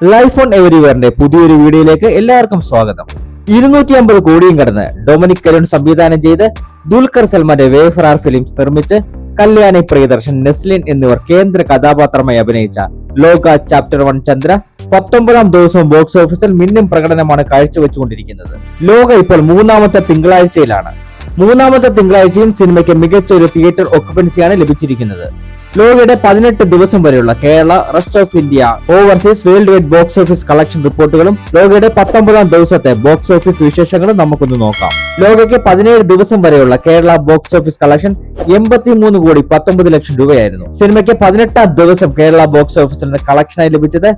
Life on എവരിവറിന്റെ പുതിയൊരു വീഡിയോയിലേക്ക് എല്ലാവർക്കും സ്വാഗതം. ഇരുന്നൂറ്റി അമ്പത് കോടിയും കടന്ന് ഡൊമിനിക് കരുൺ സംവിധാനം ചെയ്ത് ദുൽഖർ സൽമാന്റെ വേഫറാർ ഫിലിംസ് നിർമ്മിച്ച് കല്യാണി പ്രിയദർശൻ നെസ്ലിൻ എന്നിവർ കേന്ദ്ര കഥാപാത്രമായി അഭിനയിച്ച ലോക ചാപ്റ്റർ വൺ ചന്ദ്ര പത്തൊമ്പതാം ദിവസവും ബോക്സ് ഓഫീസിൽ മിന്നും പ്രകടനമാണ് കാഴ്ചവെച്ചുകൊണ്ടിരിക്കുന്നത്. ലോക ഇപ്പോൾ മൂന്നാമത്തെ തിങ്കളാഴ്ചയിലാണ്. മൂന്നാമത്തെ തിങ്കളാഴ്ചയും സിനിമയ്ക്ക് മികച്ച ഒരു തിയേറ്റർ ഒക്കുപൻസിയാണ് ലഭിച്ചിരിക്കുന്നത്. ലോകയുടെ പതിനെട്ട് ദിവസം വരെയുള്ള Kerala rest of India overseas world wide box office collection റിപ്പോർട്ടുകളും ലോകയുടെ പത്തൊമ്പതാം ദിവസത്തെ ബോക്സ് ഓഫീസ് വിശേഷങ്ങളും നമുക്കൊന്ന് നോക്കാം. ലോകയ്ക്ക് പതിനേഴ് ദിവസം വരെയുള്ള കേരള ബോക്സ് ഓഫീസ് കളക്ഷൻ എൺപത്തിമൂന്ന് കോടി പത്തൊമ്പത് ലക്ഷം രൂപയായിരുന്നു. സിനിമയ്ക്ക് പതിനെട്ടാം ദിവസം കേരള ബോക്സ് ഓഫീസിൽ നിന്ന് കളക്ഷനായി ലഭിച്ചത്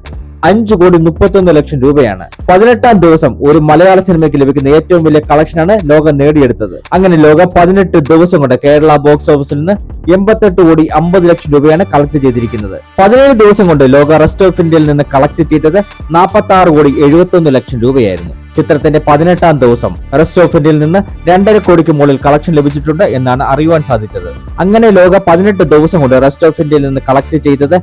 അഞ്ചു കോടി മുപ്പത്തൊന്ന് ലക്ഷം രൂപയാണ്. പതിനെട്ടാം ദിവസം ഒരു മലയാള സിനിമയ്ക്ക് ലഭിക്കുന്ന ഏറ്റവും വലിയ കളക്ഷനാണ് ലോകം നേടിയെടുത്തത്. അങ്ങനെ ലോകം പതിനെട്ട് ദിവസം കൊണ്ട് കേരള ബോക്സ് ഓഫീസിൽ നിന്ന് എൺപത്തെട്ട് കോടി അമ്പത് ലക്ഷം രൂപയാണ് കളക്ട് ചെയ്തിരിക്കുന്നത്. പതിനേഴ് ദിവസം കൊണ്ട് ലോക റെസ്റ്റ് ഓഫ് ഇന്ത്യയിൽ നിന്ന് കളക്ട് ചെയ്തത് നാൽപ്പത്തി ആറ് കോടി എഴുപത്തൊന്ന് ലക്ഷം രൂപയായിരുന്നു. ചിത്രത്തിന്റെ പതിനെട്ടാം ദിവസം റെസ്റ്റ് ഓഫ് ഇന്ത്യയിൽ നിന്ന് രണ്ടര കോടിക്ക് മുകളിൽ കളക്ഷൻ ലഭിച്ചിട്ടുണ്ട് എന്നാണ് അറിയുവാൻ സാധിച്ചത്. അങ്ങനെ ലോക പതിനെട്ട് ദിവസം കൊണ്ട് റെസ്റ്റ് ഓഫ് ഇന്ത്യയിൽ നിന്ന് കളക്ട് ചെയ്തത്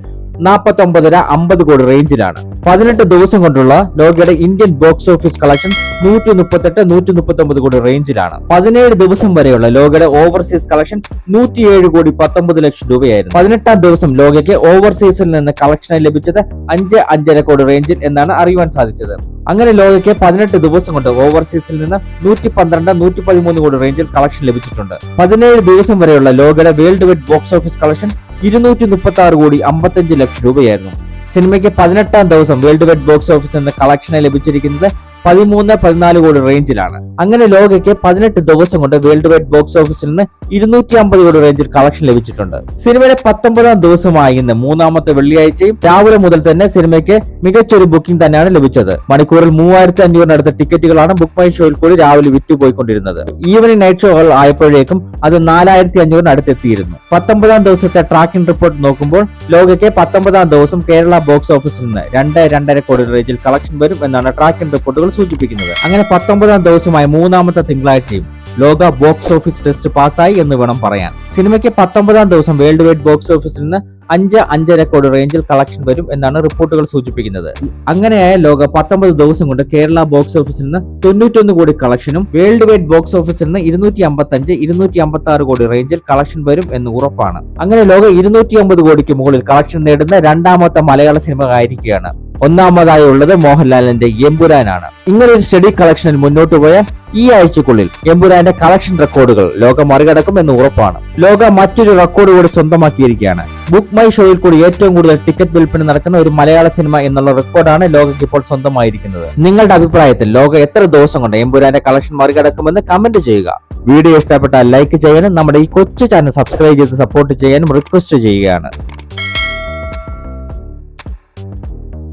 നാൽപ്പത്തി ഒമ്പതര അമ്പത് കോടി റേഞ്ചിലാണ്. പതിനെട്ട് ദിവസം കൊണ്ടുള്ള ലോകയുടെ ഇന്ത്യൻ ബോക്സ് ഓഫീസ് കളക്ഷൻ നൂറ്റി മുപ്പത്തെട്ട് നൂറ്റി മുപ്പത്തി ഒമ്പത് കോടി റേഞ്ചിലാണ്. പതിനേഴ് ദിവസം വരെയുള്ള ലോകയുടെ ഓവർസീസ് കളക്ഷൻ നൂറ്റിയേഴ് കോടി പത്തൊമ്പത് ലക്ഷം രൂപയായിരുന്നു. പതിനെട്ടാം ദിവസം ലോകയ്ക്ക് ഓവർസീസിൽ നിന്ന് കളക്ഷനായി ലഭിച്ചത് അഞ്ച് അഞ്ചര കോടി റേഞ്ചിൽ എന്നാണ് അറിയുവാൻ സാധിച്ചത്. അങ്ങനെ ലോകയ്ക്ക് പതിനെട്ട് ദിവസം കൊണ്ട് ഓവർസീസിൽ നിന്ന് നൂറ്റി പന്ത്രണ്ട് നൂറ്റി പതിമൂന്ന് കോടി റേഞ്ചിൽ കളക്ഷൻ ലഭിച്ചിട്ടുണ്ട്. പതിനേഴ് ദിവസം വരെയുള്ള ലോകയുടെ world wide box office collection ഇരുന്നൂറ്റി മുപ്പത്തി ആറ് കോടി അമ്പത്തഞ്ച് ലക്ഷം രൂപയായിരുന്നു. സിനിമയ്ക്ക് പതിനെട്ടാം ദിവസം വേൾഡ് വൈഡ് ബോക്സ് ഓഫീസിൽ നിന്ന് കളക്ഷനായി ലഭിച്ചിരിക്കുന്നത് പതിമൂന്ന് പതിനാല് കോടി റേഞ്ചിലാണ് അങ്ങനെ ലോകയ്ക്ക് പതിനെട്ട് ദിവസം കൊണ്ട് വേൾഡ് വൈഡ് ബോക്സ് ഓഫീസിൽ നിന്ന് ഇരുന്നൂറ്റി അമ്പത് കോടി റേഞ്ചിൽ കളക്ഷൻ ലഭിച്ചിട്ടുണ്ട്. സിനിമയുടെ പത്തൊമ്പതാം ദിവസമായ ഇന്ന് മൂന്നാമത്തെ വെള്ളിയാഴ്ചയും രാവിലെ മുതൽ തന്നെ സിനിമയ്ക്ക് മികച്ചൊരു ബുക്കിംഗ് തന്നെയാണ് ലഭിച്ചത്. മണിക്കൂറിൽ മൂവായിരത്തി അഞ്ഞൂറിനടുത്ത ടിക്കറ്റുകളാണ് ബുക്ക് മൈ ഷോയിൽ കൂടി രാവിലെ വിറ്റുപോയിക്കൊണ്ടിരുന്നത്. ഈവനിങ് നൈറ്റ് ഷോകൾ ആയപ്പോഴേക്കും അത് നാലായിരത്തി അഞ്ഞൂറിനടുത്ത് എത്തിയിരുന്നു പത്തൊമ്പതാം ദിവസത്തെ ട്രാക്കിംഗ് റിപ്പോർട്ട് നോക്കുമ്പോൾ ലോകയ്ക്ക് പത്തൊമ്പതാം ദിവസം കേരള ബോക്സ് ഓഫീസിൽ നിന്ന് രണ്ട് രണ്ടര കോടി റേഞ്ചിൽ കളക്ഷൻ വരും എന്നാണ് ട്രാക്കിംഗ് റിപ്പോർട്ടുകൾ സൂചിപ്പിക്കുന്നത്. അങ്ങനെ പത്തൊമ്പതാം ദിവസമായി മൂന്നാമത്തെ തിങ്കളാഴ്ചയും ലോക ബോക്സ് ഓഫീസ് ടെസ്റ്റ് പാസ്സായി എന്ന് വേണം പറയാൻ. സിനിമയ്ക്ക് പത്തൊമ്പതാം ദിവസം വേൾഡ് വൈഡ് ബോക്സ് ഓഫീസിൽ നിന്ന് അഞ്ച് അഞ്ചര കോടി റേഞ്ചിൽ കളക്ഷൻ വരും എന്നാണ് റിപ്പോർട്ടുകൾ സൂചിപ്പിക്കുന്നത്. അങ്ങനെയായ ലോക പത്തൊമ്പത് ദിവസം കൊണ്ട് കേരള ബോക്സ് ഓഫീസിൽ നിന്ന് തൊണ്ണൂറ്റൊന്ന് കോടി കളക്ഷനും വേൾഡ് വൈഡ് ബോക്സ് ഓഫീസിൽ നിന്ന് ഇരുന്നൂറ്റി അമ്പത്തി അഞ്ച് ഇരുന്നൂറ്റി അമ്പത്തി ആറ് കോടി റേഞ്ചിൽ കളക്ഷൻ വരും എന്ന് ഉറപ്പാണ്. അങ്ങനെ ലോക ഇരുന്നൂറ്റി അമ്പത് കോടിക്ക് മുകളിൽ കളക്ഷൻ നേടുന്ന രണ്ടാമത്തെ മലയാള സിനിമ ആയിരിക്കുകയാണ്. ഒന്നാമതായി ഉള്ളത് മോഹൻലാലിന്റെ എമ്പുരാനാണ്. ഇങ്ങനെ ഒരു സ്റ്റഡി കളക്ഷനിൽ മുന്നോട്ട് പോയ ഈ ആഴ്ചക്കുള്ളിൽ എമ്പുരാന്റെ കളക്ഷൻ റെക്കോർഡുകൾ ലോകം മറികടക്കും എന്ന് ഉറപ്പാണ്. ലോക മറ്റൊരു റെക്കോർഡ് കൂടി സ്വന്തമാക്കിയിരിക്കുകയാണ്. ബുക്ക് മൈ ഷോയിൽ കൂടി ഏറ്റവും കൂടുതൽ ടിക്കറ്റ് വിൽപ്പന നടക്കുന്ന ഒരു മലയാള സിനിമ എന്നുള്ള റെക്കോർഡാണ് ലോകയ്ക്ക് ഇപ്പോൾ സ്വന്തമായിരിക്കുന്നത്. നിങ്ങളുടെ അഭിപ്രായത്തിൽ ലോകം എത്ര ദിവസം കൊണ്ട് എമ്പുരാന്റെ കളക്ഷൻ മറികടക്കുമെന്ന് കമന്റ് ചെയ്യുക. വീഡിയോ ഇഷ്ടപ്പെട്ടാൽ ലൈക്ക് ചെയ്യാനും നമ്മുടെ ഈ കൊച്ചു ചാനൽ സബ്സ്ക്രൈബ് ചെയ്ത് സപ്പോർട്ട് ചെയ്യാനും റിക്വസ്റ്റ് ചെയ്യുകയാണ്.